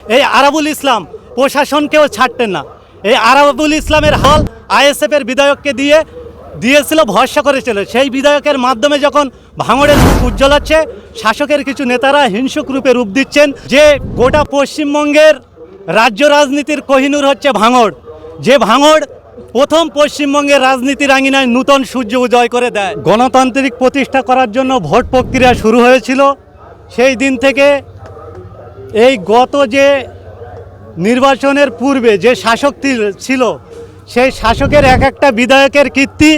এই আরাবুল ইসলাম, প্রশাসনকেও ছাড়তেন না। এই আরাবুল ইসলামের হল আইএসএফের বিধায়ককে দিয়ে, দিয়েছিল, ভরসা করেছিল। সেই বিধায়কের মাধ্যমে যখন ভাঙড়ের মুখ উজ্জ্বল হচ্ছে, শাসকের কিছু নেতারা হিংসুক রূপে রূপ দিচ্ছেন যে গোটা পশ্চিমবঙ্গের রাজ্য রাজনীতির কোহিনূর হচ্ছে ভাঙড়। যে ভাঙড় প্রথম পশ্চিমবঙ্গের রাজনীতির আঙিনায় নূতন সূর্য উদয় করে দেয়। গণতান্ত্রিক প্রতিষ্ঠা করার জন্য ভোট প্রক্রিয়া শুরু হয়েছিল। সেই দিন থেকে এই গত যে নির্বাচনের পূর্বে যে শাসক ছিল, সেই শাসকের এক একটা বিধায়কের কীর্তি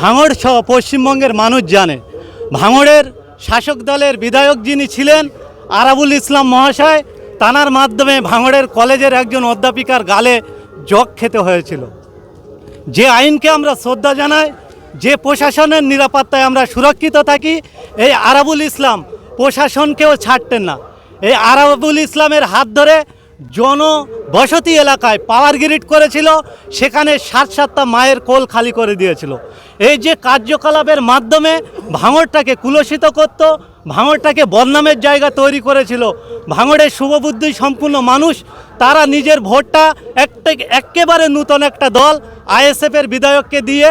ভাঙড় সহ পশ্চিমবঙ্গের মানুষ জানে। ভাঙড়ের শাসক দলের বিধায়ক যিনি ছিলেন, আরাবুল ইসলাম মহাশয়, তানার মাধ্যমে ভাঙড়ের কলেজের একজন অধ্যাপিকার গালে জগ খেতে হয়েছিল। যে আইনকে আমরা শ্রদ্ধা জানাই, যে প্রশাসনের নিরাপত্তায় আমরা সুরক্ষিত থাকি, এই আরাবুল ইসলাম প্রশাসনকেও ছাড়তেন না। এই আরাবুল ইসলামের হাত ধরে জনবসতি এলাকায় পাওয়ার গ্রিড করেছিল, সেখানে সাত সাতটা মায়ের কোল খালি করে দিয়েছিল। এই যে কার্যকলাপের মাধ্যমে ভাঙড়টাকে কুলসিত করত ভাঙড়টাকে বদনামের জায়গা তৈরি করেছিল, ভাঙড়ের শুভবুদ্ধি সম্পূর্ণ মানুষ, তারা নিজের ভোটটা একটা, একেবারে নূতন একটা দল আইএসএফের বিধায়ককে দিয়ে,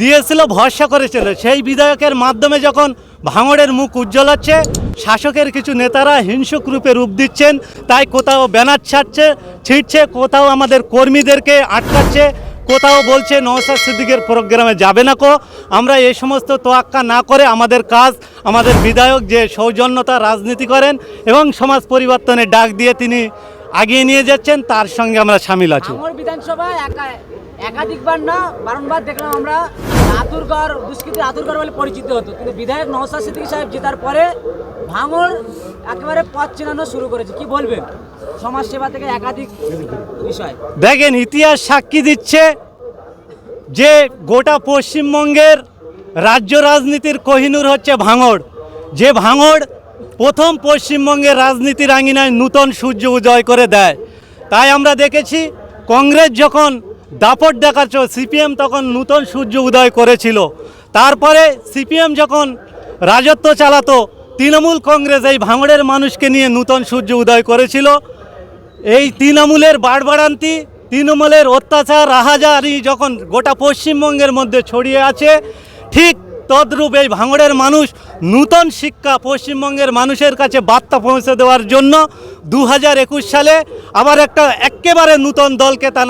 দিয়েছিল, ভরসা করেছিল। সেই বিধায়কের মাধ্যমে যখন ভাঙড়ের মুখ উজ্জ্বল হচ্ছে শাসকের কিছু নেতারা হিংসুক রূপে রূপ দিচ্ছেন, তাই কোথাও ব্যানার ছাড়ছে, ছিঁড়ছে, কোথাও আমাদের কর্মীদেরকে আটকাচ্ছে, কোথাও বলছে নওসাদ সিদ্দিকের প্রোগ্রামে যাবে না কো। আমরা এই সমস্ত তোয়াক্কা না করে আমাদের কাজ, আমাদের বিধায়ক যে সৌজন্যতা রাজনীতি করেন এবং সমাজ পরিবর্তনের ডাক দিয়ে তিনি আগিয়ে নিয়ে যাচ্ছেন, তার সঙ্গে আমরা সামিল আছি। ভাঙড় বিধানসভায় একাধিকবার না, বারংবার দেখলাম আমরা আতুরগড়, দুষ্কৃতির আতুরগড় বলে পরিচিত হতো। কিন্তু বিধায়ক নওসাদ সিদ্দিকী সাহেব জেতার পরে ভাঙড় একেবারে পথ চেনানো শুরু করেছে। কি বলবেন? সমাজসেবা থেকে একাধিক বিষয়। দেখেন, ইতিহাস সাক্ষী দিচ্ছে যে গোটা পশ্চিমবঙ্গের রাজ্য রাজনীতির কোহিনূর হচ্ছে ভাঙড়। যে ভাঙড় প্রথম পশ্চিমবঙ্গের রাজনীতির আঙিনায় নূতন সূর্য উদয় করে দেয়। তাই আমরা দেখেছি, কংগ্রেস যখন দাপট দেখাচ্ছ সিপিএম তখন নূতন সূর্য উদয় করেছিল। তারপরে সিপিএম যখন রাজত্ব চালাতো, তৃণমূল কংগ্রেস এই ভাঙড়ের মানুষকে নিয়ে নূতন সূর্য উদয় করেছিল। এই তৃণমূলের বাড়বাড়ান্তি, তৃণমূলের অত্যাচার, রাহাজারি যখন গোটা পশ্চিমবঙ্গের মধ্যে ছড়িয়ে আছে, ঠিক তদ্রূপ এই ভাঙড়ের মানুষ নূতন শিক্ষা পশ্চিমবঙ্গের মানুষের কাছে বার্তা পৌঁছে দেওয়ার জন্য দু হাজার একুশ সালে আবার একটা একেবারে নূতন দলকে তারা